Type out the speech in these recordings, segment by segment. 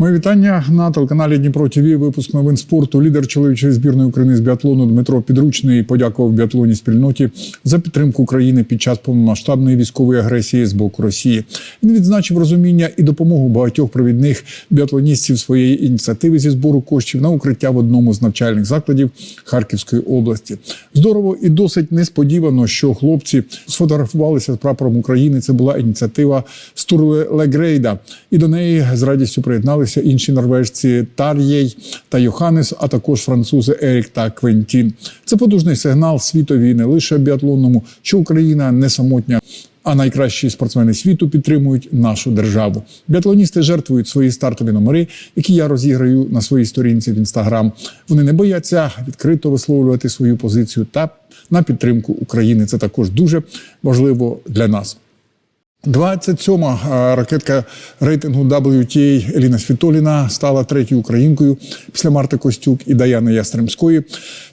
Моє вітання на телеканалі Дніпро ТВ. Випуск новин спорту. Лідер чоловічої збірної України з біатлону Дмитро Підручний подякував біатлонній спільноті за підтримку України під час повномасштабної військової агресії з боку Росії. Він відзначив розуміння і допомогу багатьох провідних біатлоністів своєї ініціативи зі збору коштів на укриття в одному з навчальних закладів Харківської області. Здорово і досить несподівано, що хлопці сфотографувалися з прапором України. Це була ініціатива Стурле Легрейда, і до неї з радістю приєдналися інші норвежці Тар'єй та Йоханнес, а також французи Ерік та Квентін. Це потужний сигнал світові не лише біатлонному, що Україна не самотня. А найкращі спортсмени світу підтримують нашу державу. Біатлоністи жертвують свої стартові номери, які я розіграю на своїй сторінці в інстаграм. Вони не бояться відкрито висловлювати свою позицію та на підтримку України. Це також дуже важливо для нас. 27-ма ракетка рейтингу WTA Еліна Світоліна стала третьою українкою після Марти Костюк і Даяни Ястремської,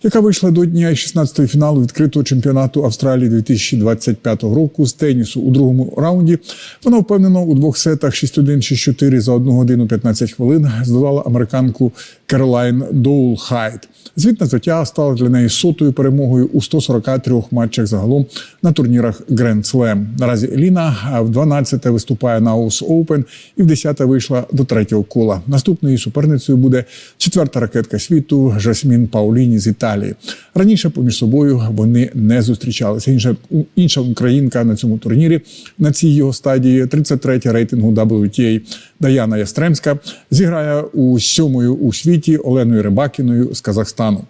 яка вийшла до дня 16-ї фіналу відкритого чемпіонату Австралії 2025 року з тенісу у другому раунді. Вона впевнено у двох сетах 6-1, 6-4 за 1 годину 15 хвилин здолала американку Керолайн Доул Хайт. Звітна взяття стала для неї сотою перемогою у 143 матчах загалом на турнірах Grand Slam. Наразі Еліна в 12-те виступає на US Open і в 10-те вийшла до третього кола. Наступною суперницею буде четверта ракетка світу Жасмін Пауліні з Італії. Раніше поміж собою вони не зустрічалися. Інша інша українка на цьому турнірі на цій його стадії 33-я рейтингу WTA Даяна Ястремська зіграє у сьомою у світі Оленою Рибакіною з Казахстану.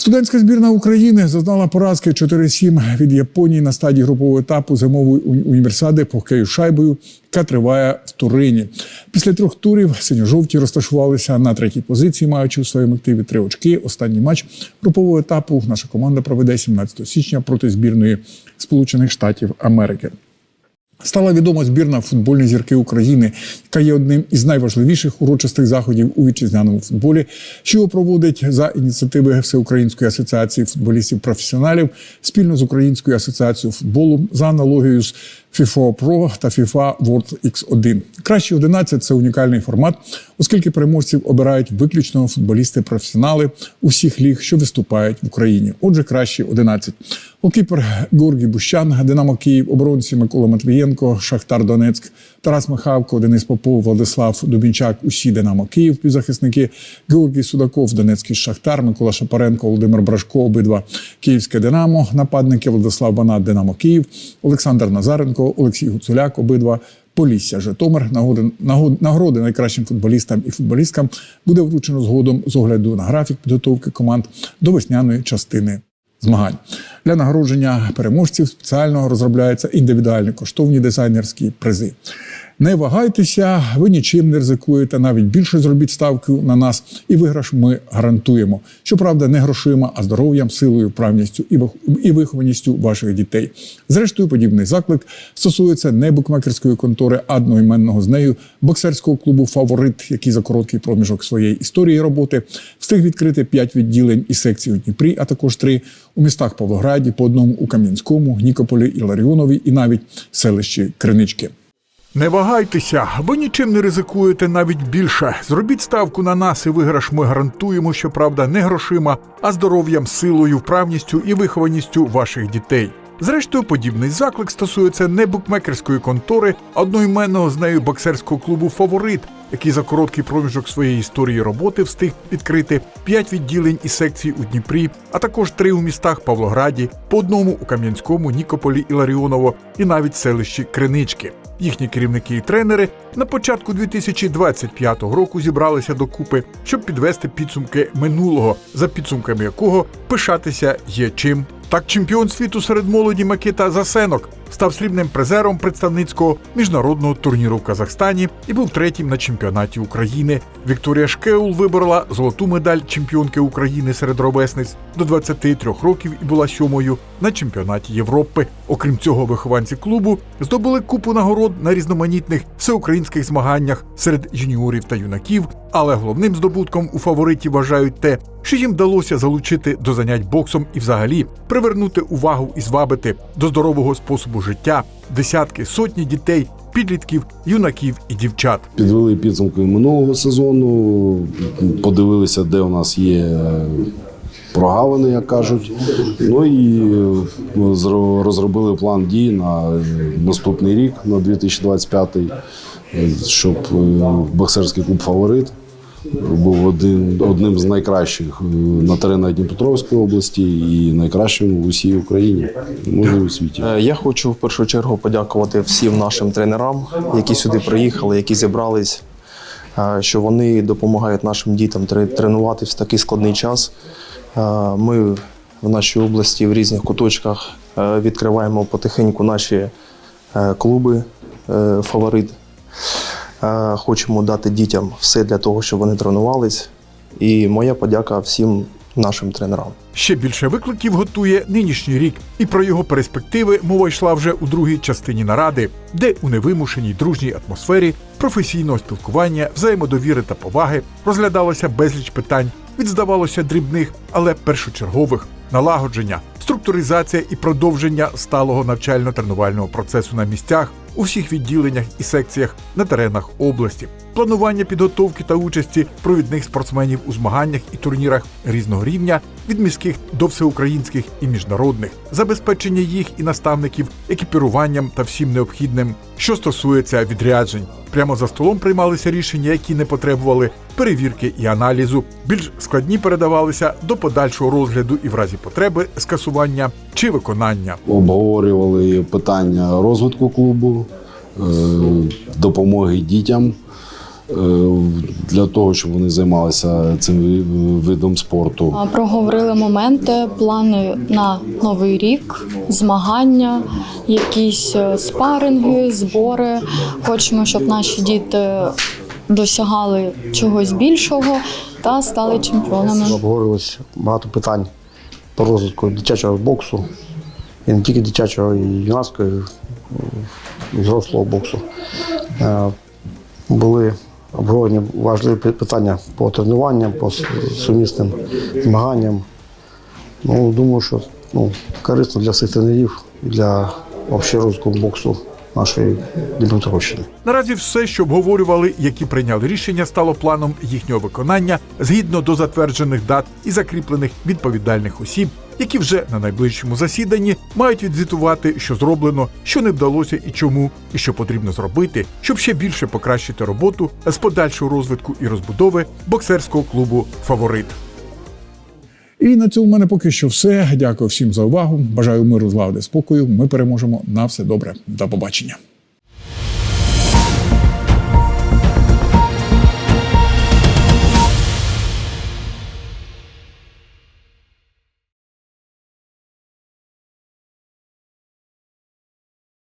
Студентська збірна України зазнала поразки 4-7 від Японії на стадії групового етапу зимової універсади по хокею шайбою, яка триває в Турині. Після трьох турів синьо-жовті розташувалися на третій позиції, маючи у своєму активі три очки. Останній матч групового етапу наша команда проведе 17 січня проти збірної Сполучених Штатів Америки. Стала відома збірна футбольної зірки України, яка є одним із найважливіших урочистих заходів у вітчизняному футболі, що проводить за ініціативи Всеукраїнської асоціації футболістів-професіоналів спільно з Українською асоціацією футболу за аналогією з FIFA Pro та FIFA World X1. Кращі 11 – це унікальний формат, оскільки переможців обирають виключно футболісти-професіонали усіх ліг, що виступають в Україні. Отже, кращі 11. Голкіпер Георгій Бущан, Динамо Київ, оборонці Микола Матвієнко, Шахтар Донецьк, Тарас Михавко, Денис Попов, Владислав Дубінчак, усі Динамо Київ, півзахисники, Георгій Судаков, Донецький Шахтар, Микола Шапаренко, Володимир Брашко, обидва Київське Динамо, нападники Владислав Банат, Динамо Київ, Олександр Назаренко, Олексій Гуцуляк, обидва. Полісся Житомир нагоди, нагороди найкращим футболістам і футболісткам буде вручено згодом з огляду на графік підготовки команд до весняної частини змагань. Для нагородження переможців спеціально розробляються індивідуальні коштовні дизайнерські призи. Не вагайтеся, ви нічим не ризикуєте. Навіть більше зробіть ставку на нас, і виграш ми гарантуємо. Щоправда, не грошима, а здоров'ям, силою, правністю і вихованістю ваших дітей. Зрештою, подібний заклик стосується не букмекерської контори, а одноіменного з нею боксерського клубу Фаворит, який за короткий проміжок своєї історії роботи встиг відкрити п'ять відділень і секцій у Дніпрі, а також три у містах Павлограді, по одному у Кам'янському, Нікополі і Ларіонові, і навіть селищі Кринички. Не вагайтеся, ви нічим не ризикуєте навіть більше. Зробіть ставку на нас, і виграш ми гарантуємо, що правда не грошима, а здоров'ям, силою, вправністю і вихованістю ваших дітей. Зрештою, подібний заклик стосується не букмекерської контори, а одноіменного з нею боксерського клубу Фаворит, який за короткий проміжок своєї історії роботи встиг відкрити п'ять відділень і секцій у Дніпрі, а також три у містах Павлограді, по одному у Кам'янському, Нікополі і Ларіоново, і навіть селищі Кринички. Їхні керівники і тренери на початку 2025 року зібралися докупи, щоб підвести підсумки минулого, за підсумками якого пишатися є чим. Так, чемпіон світу серед молоді Микита Засенок став срібним призером представницького міжнародного турніру в Казахстані і був третім на чемпіонаті України. Вікторія Шкеул виборола золоту медаль чемпіонки України серед ровесниць до 23 років і була сьомою на чемпіонаті Європи. Окрім цього, вихованці клубу здобули купу нагород на різноманітних всеукраїнських змаганнях серед юніорів та юнаків. Але головним здобутком у фавориті вважають те, що їм вдалося залучити до занять боксом і, взагалі, привернути увагу і звабити до здорового способу життя десятки сотні дітей підлітків, юнаків і дівчат. Підвели підсумки минулого сезону, подивилися, де у нас є прогавини, як кажуть. Ну і е, розробили план дій на е, наступний рік, на 2025, е, щоб е, боксерський клуб фаворит був один, одним з найкращих е, на теренах Дніпропетровської області і найкращим в усій Україні, може у світі. Е, Я хочу в першу чергу подякувати всім нашим тренерам, які сюди приїхали, які зібрались, е, що вони допомагають нашим дітям тре- тренуватись в такий складний час. Ми в нашій області в різних куточках відкриваємо потихеньку наші клуби фаворит. Хочемо дати дітям все для того, щоб вони тренувались. І моя подяка всім нашим тренерам. Ще більше викликів готує нинішній рік, і про його перспективи мова йшла вже у другій частині наради, де у невимушеній дружній атмосфері професійного спілкування, взаємодовіри та поваги розглядалося безліч питань від здавалося дрібних, але першочергових налагодження, структуризація і продовження сталого навчально-тренувального процесу на місцях у всіх відділеннях і секціях на теренах області, планування підготовки та участі провідних спортсменів у змаганнях і турнірах різного рівня від міських до всеукраїнських і міжнародних, забезпечення їх і наставників екіпіруванням та всім необхідним, що стосується відряджень. Прямо за столом приймалися рішення, які не потребували перевірки і аналізу. Більш складні передавалися до подальшого розгляду і в разі потреби скасування чи виконання. обговорювали питання розвитку клубу, допомоги дітям е, для того, щоб вони займалися цим видом спорту. А, Проговорили моменти, плани на новий рік, змагання, якісь е, спаринги, збори. Хочемо, щоб наші діти досягали чогось більшого та стали чемпіонами. Обговорювалось багато питань по розвитку дитячого боксу. І не тільки дитячого, і юнацького, і взрослого боксу. Е, Були обговорені важливі питання по тренуванням, по сумісним змаганням. Ну, думаю, що ну, корисно для всіх тренерів і для взагалі боксу нашої Дніпропетровщини. Наразі все, що обговорювали, які прийняли рішення, стало планом їхнього виконання згідно до затверджених дат і закріплених відповідальних осіб, які вже на найближчому засіданні мають відзвітувати, що зроблено, що не вдалося і чому, і що потрібно зробити, щоб ще більше покращити роботу з подальшого розвитку і розбудови боксерського клубу Фаворит. І на цьому в мене поки що все. Дякую всім за увагу. Бажаю миру, злагоди, спокою. Ми переможемо. На все добре. До побачення.